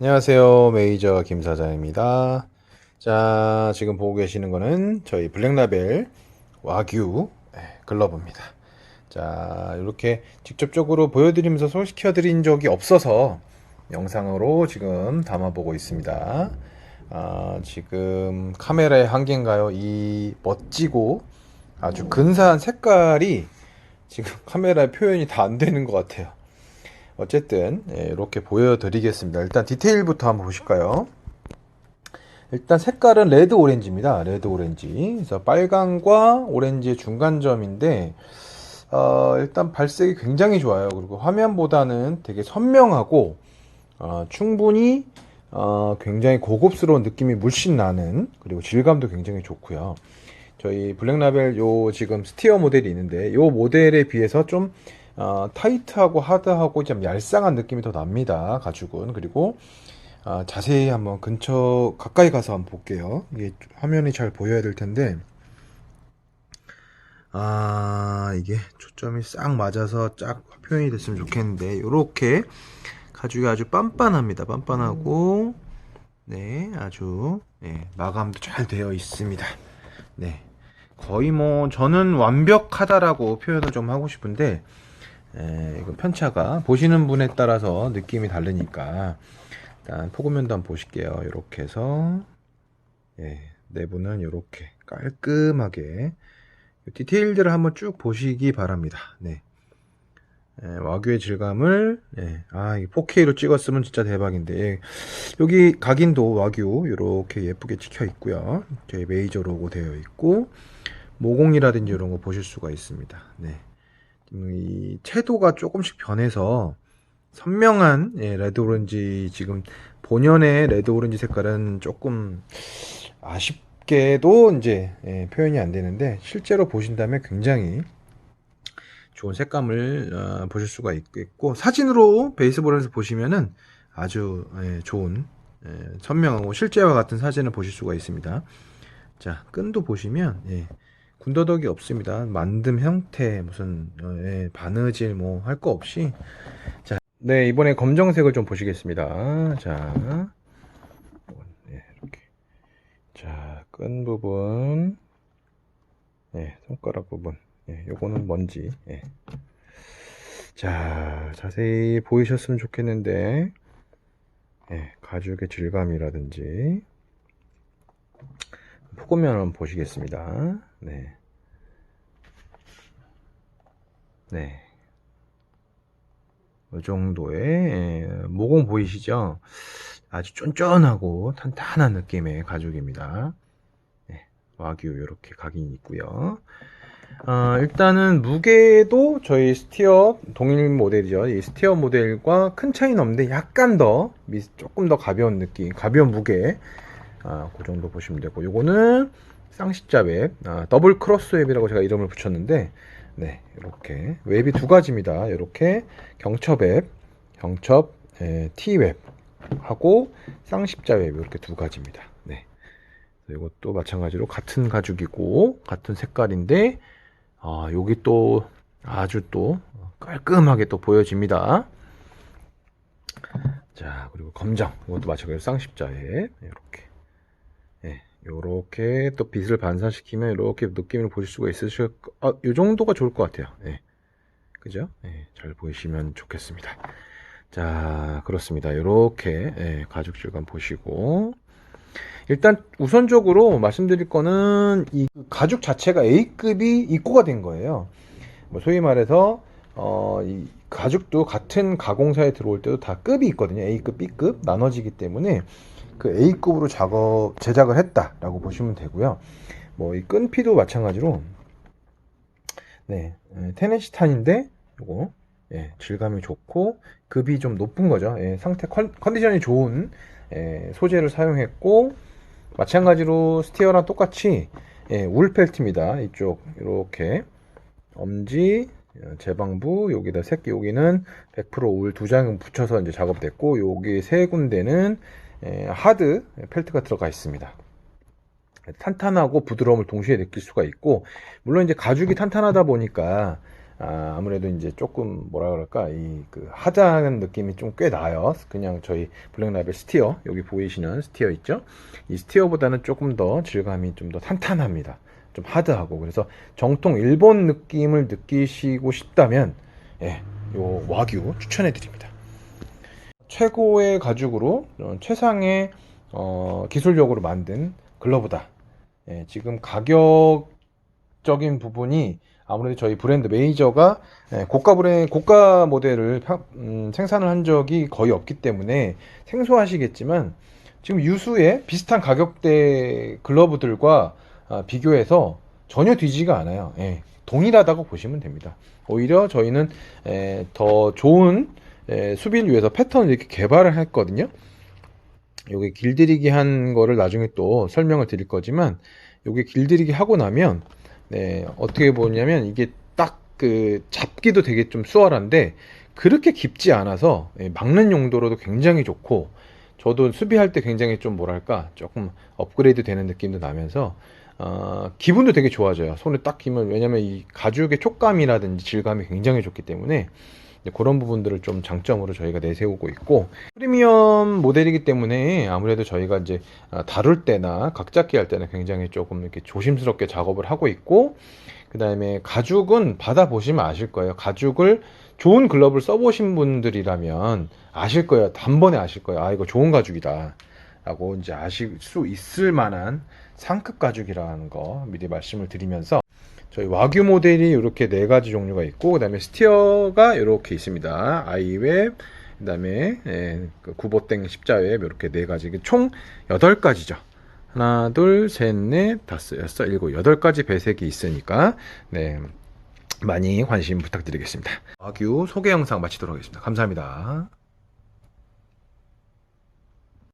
안녕하세요. 메이저 김 사장입니다. 자, 지금 보고 계시는 거는 저희 블랙라벨 와규 네, 글러브입니다. 자, 이렇게 직접적으로 보여드리면서 소개시켜 드린 적이 없어서 영상으로 지금 담아보고 있습니다. 아, 지금 카메라의 한계인가요? 이 멋지고 아주 근사한 색깔이 지금 카메라에 표현이 다 안 되는 것 같아요. 어쨌든 예, 이렇게 보여드리겠습니다. 일단 디테일부터 한번 보실까요? 일단 색깔은 레드 오렌지입니다. 레드 오렌지. 그래서 빨강과 오렌지의 중간점인데 어, 일단 발색이 굉장히 좋아요. 그리고 화면보다는 되게 선명하고 어, 충분히 어, 굉장히 고급스러운 느낌이 물씬 나는 그리고 질감도 굉장히 좋고요. 저희 블랙라벨 요 지금 스티어 모델이 있는데 요 모델에 비해서 좀 어, 타이트하고 하드하고 좀 얄쌍한 느낌이 더 납니다. 가죽은 그리고 아, 자세히 한번 근처 가까이 가서 한번 볼게요. 이게 화면이 잘 보여야 될 텐데 아 이게 초점이 싹 맞아서 쫙 표현이 됐으면 좋겠는데 이렇게 가죽이 아주 빤빤합니다. 빤빤하고 네 아주 네, 마감도 잘 되어 있습니다. 네 거의 뭐 저는 완벽하다라고 표현을 좀 하고 싶은데 에, 이거 편차가 보시는 분에 따라서 느낌이 다르니까 일단 포구면도 한번 보실게요. 이렇게 해서 예, 내부는 이렇게 깔끔하게 디테일들을 한번 쭉 보시기 바랍니다. 네. 예, 와규의 질감을 예, 아, 4K로 찍었으면 진짜 대박인데 예, 여기 각인도 와규 이렇게 예쁘게 찍혀 있고요. 저희 메이저 로고 되어 있고 모공이라든지 이런 거 보실 수가 있습니다. 네. 음, 이 채도가 조금씩 변해서 선명한 예, 레드 오렌지 지금 본연의 레드 오렌지 색깔은 조금 아쉽게도 이제 예, 표현이 안 되는데 실제로 보신다면 굉장히 좋은 색감을 어, 보실 수가 있겠고 사진으로 베이스볼에서 보시면은 아주 예, 좋은 예, 선명하고 실제와 같은 사진을 보실 수가 있습니다. 자 끈도 보시면 예, 군더더기 없습니다. 만듦 형태 무슨 어, 예, 바느질 뭐 할 거 없이 자, 네 이번에 검정색을 좀 보시겠습니다. 자, 네, 이렇게 자끈 부분, 네 손가락 부분, 예, 요거는 먼지. 예. 자 자세히 보이셨으면 좋겠는데 예, 가죽의 질감이라든지 한번 보시겠습니다. 네. 네. 이 정도의 예, 모공 보이시죠? 아주 쫀쫀하고 탄탄한 느낌의 가죽입니다. 네, 와규 이렇게 각인이 있고요. 어, 일단은 무게도 저희 스티어 동일 모델이죠. 이 스티어 모델과 큰 차이는 없는데 약간 더 미- 조금 더 가벼운 느낌, 가벼운 무게. 아, 그 정도 보시면 되고 요거는 쌍십자 웹, 아, 더블 크로스 웹이라고 제가 이름을 붙였는데 네, 이렇게 웹이 두 가지입니다. 이렇게 경첩 웹, 경첩 에, T 웹 하고 쌍십자 웹 이렇게 두 가지입니다. 네. 이것도 마찬가지로 같은 가죽이고 같은 색깔인데 아, 여기 또 아주 또 깔끔하게 또 보여집니다. 자, 그리고 검정 이것도 마찬가지로 쌍십자 웹 이렇게 예, 요렇게 또 빛을 반사시키면 이렇게 느낌을 보실 수가 있으실 거, 아, 요 정도가 좋을 것 같아요. 예. 그죠? 예, 잘 보이시면 좋겠습니다. 자, 그렇습니다. 이렇게 예, 가죽 질감 보시고 일단 우선적으로 말씀드릴 거는 이 가죽 자체가 A급이 입고가 된 거예요. 뭐 소위 말해서 어, 이 가죽도 같은 가공사에 들어올 때도 다 급이 있거든요. A급, B급 나눠지기 때문에 그 A급으로 작업 제작을 했다라고 보시면 되고요. 뭐 이 끈피도 마찬가지로 네 에, 테네시탄인데 요거 예, 질감이 좋고 급이 좀 높은 거죠. 예, 상태 컨, 컨디션이 좋은 예, 소재를 사용했고 마찬가지로 스티어랑 똑같이 예, 울 펠트입니다. 이쪽 이렇게 엄지 어, 제방부 여기다 새끼 여기는 100%울 두 장은 붙여서 이제 작업됐고 여기 세 군데는 예, 하드 펠트가 들어가 있습니다. 탄탄하고 부드러움을 동시에 느낄 수가 있고 물론 이제 가죽이 탄탄하다 보니까 아, 아무래도 이제 조금 뭐라 그럴까 이 그 하드한 느낌이 좀 꽤 나요. 그냥 저희 블랙라벨 스티어 여기 보이시는 스티어 있죠? 이 스티어보다는 조금 더 질감이 좀 더 탄탄합니다. 좀 하드하고 그래서 정통 일본 느낌을 느끼시고 싶다면 예, 요 와규 추천해 드립니다. 최고의 가죽으로 어, 최상의 어, 기술력으로 만든 글러브다. 예, 지금 가격적인 부분이 아무래도 저희 브랜드 메이저가 예, 고가 브랜 고가 모델을 파- 음, 생산을 한 적이 거의 없기 때문에 생소하시겠지만 지금 유수의 비슷한 가격대 글러브들과 아, 비교해서 전혀 뒤지가 않아요. 예, 동일하다고 보시면 됩니다. 오히려 저희는 에, 더 좋은 에, 수비를 위해서 패턴을 이렇게 개발을 했거든요. 요게 길들이기 한 거를 나중에 또 설명을 드릴 거지만 요게 길들이기 하고 나면 네, 어떻게 보냐면 이게 딱 그 잡기도 되게 좀 수월한데 그렇게 깊지 않아서 예, 막는 용도로도 굉장히 좋고 저도 수비할 때 굉장히 좀 뭐랄까 조금 업그레이드 되는 느낌도 나면서 어, 기분도 되게 좋아져요. 손에 딱 끼면 왜냐면 이 가죽의 촉감이라든지 질감이 굉장히 좋기 때문에 그런 부분들을 좀 장점으로 저희가 내세우고 있고 프리미엄 모델이기 때문에 아무래도 저희가 이제 아, 다룰 때나 각 잡기 할 때는 굉장히 조금 이렇게 조심스럽게 작업을 하고 있고 그 다음에 가죽은 받아보시면 아실 거예요. 가죽을 좋은 글러브를 써보신 분들이라면 아실 거예요. 단번에 아실 거예요. 아, 이거 좋은 가죽이다. 라고 이제 아실 수 있을 만한 상급 가죽이라는 거 미리 말씀을 드리면서 저희 와규 모델이 이렇게 네 가지 종류가 있고 그 다음에 스티어가 이렇게 있습니다. 아이웹 그 다음에 예, 그 구보땡 십자웹 이렇게 네 가지 총 여덟 가지죠. 하나, 둘, 셋, 넷, 다섯, 여섯, 일곱, 여덟 가지 배색이 있으니까 네 많이 관심 부탁드리겠습니다. 와규 소개 영상 마치도록 하겠습니다. 감사합니다.